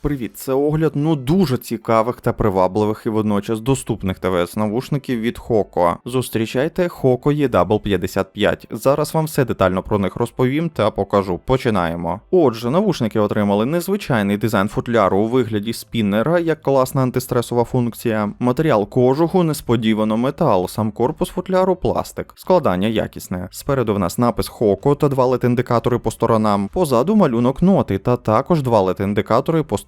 Привіт, це огляд ну дуже цікавих та привабливих і водночас доступних ТВС навушників від Хоко. Зустрічайте Хоко EW55. Зараз вам все детально про них розповім та покажу. Починаємо. Отже, навушники отримали незвичайний дизайн футляру у вигляді спіннера, як класна антистресова функція. Матеріал кожуху несподівано метал, сам корпус футляру пластик. Складання якісне. Спереду в нас напис Хоко та два LED-індикатори по сторонам. Позаду малюнок ноти та також два LED-індикатори по сторонам.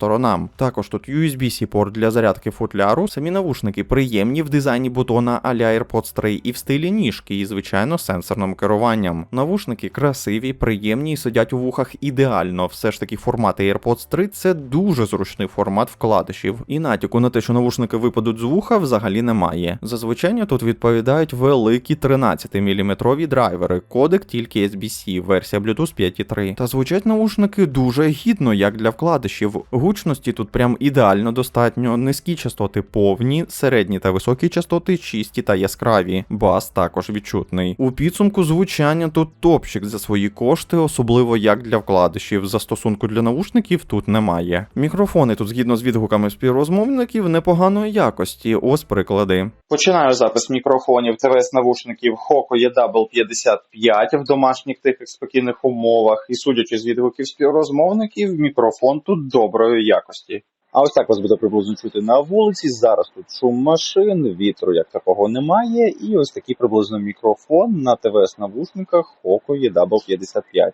Також тут USB-C порт для зарядки футляру. Самі навушники приємні в дизайні бутона а-ля AirPods 3 і в стилі ніжки, і звичайно сенсорним керуванням. Навушники красиві, приємні і сидять у вухах ідеально. Все ж таки формат AirPods 3 це дуже зручний формат вкладишів. І натяку на те, що навушники випадуть з вуха, взагалі немає. Зазвичай тут відповідають великі 13-мм драйвери, кодек тільки SBC, версія Bluetooth 5.3. Та звучать наушники дуже гідно, як для вкладишів. Гучності тут прям ідеально достатньо, низькі частоти повні, середні та високі частоти чисті та яскраві. Бас також відчутний. У підсумку звучання тут топчик за свої кошти, особливо як для вкладишів. Застосунку для наушників тут немає. Мікрофони тут, згідно з відгуками співрозмовників, непоганої якості. Ось приклади. Починаю запис мікрофонів ТВС навушників Hoco EW55 в домашніх тихих спокійних умовах. І судячи з відгуків співрозмовників, мікрофон тут доброї якості. А ось так вас буде приблизно чути на вулиці. Зараз тут шум машин, вітру як такого немає. І ось такий приблизно мікрофон на ТВС навушниках Hoco EW55.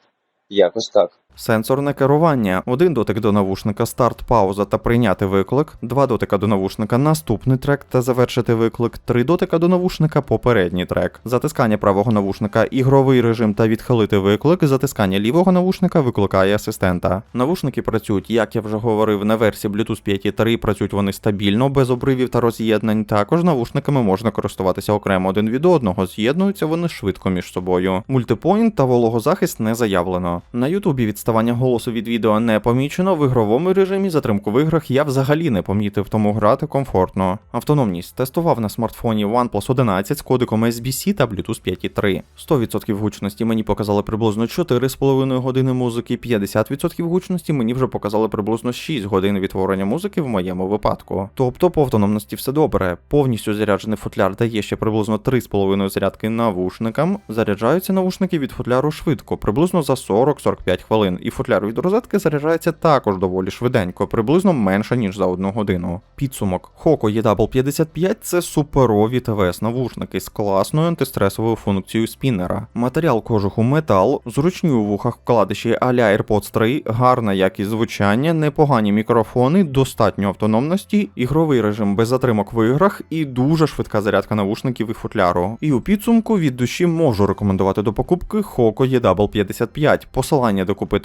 Якось так. Сенсорне керування. Один дотик до навушника, старт, пауза та прийняти виклик, два дотика до навушника, наступний трек та завершити виклик, три дотика до навушника, попередній трек, затискання правого навушника, ігровий режим та відхилити виклик, затискання лівого навушника викликає асистента. Навушники працюють, як я вже говорив, на версії Bluetooth 5.3 працюють вони стабільно, без обривів та роз'єднань. Також навушниками можна користуватися окремо один від одного, з'єднуються вони швидко між собою. Мультипоінт та вологозахист не заявлено. На Ютубі відставання голосу від відео не помічено. В ігровому режимі затримку в іграх я взагалі не помітив, тому грати комфортно. Автономність тестував на смартфоні OnePlus 11 з кодиком SBC та Bluetooth 5.3. 100% гучності мені показали приблизно 4,5 години музики, 50% гучності мені вже показали приблизно 6 годин відтворення музики в моєму випадку. Тобто по автономності все добре. Повністю заряджений футляр дає ще приблизно 3,5 зарядки навушникам. Заряджаються навушники від футляру швидко, приблизно за 40-45 хвилин. І футляр від розетки заряджається також доволі швиденько, приблизно менше ніж за одну годину. Підсумок Hoco EW55 це суперові ТВС навушники з класною антистресовою функцією спіннера. Матеріал кожуху метал, зручні у вухах вкладиші а-ля AirPods 3, гарна якість звучання, непогані мікрофони, достатньо автономності, ігровий режим без затримок в іграх і дуже швидка зарядка навушників і футляру. І у підсумку від душі можу рекомендувати до покупки Hoco EW55. Посилання до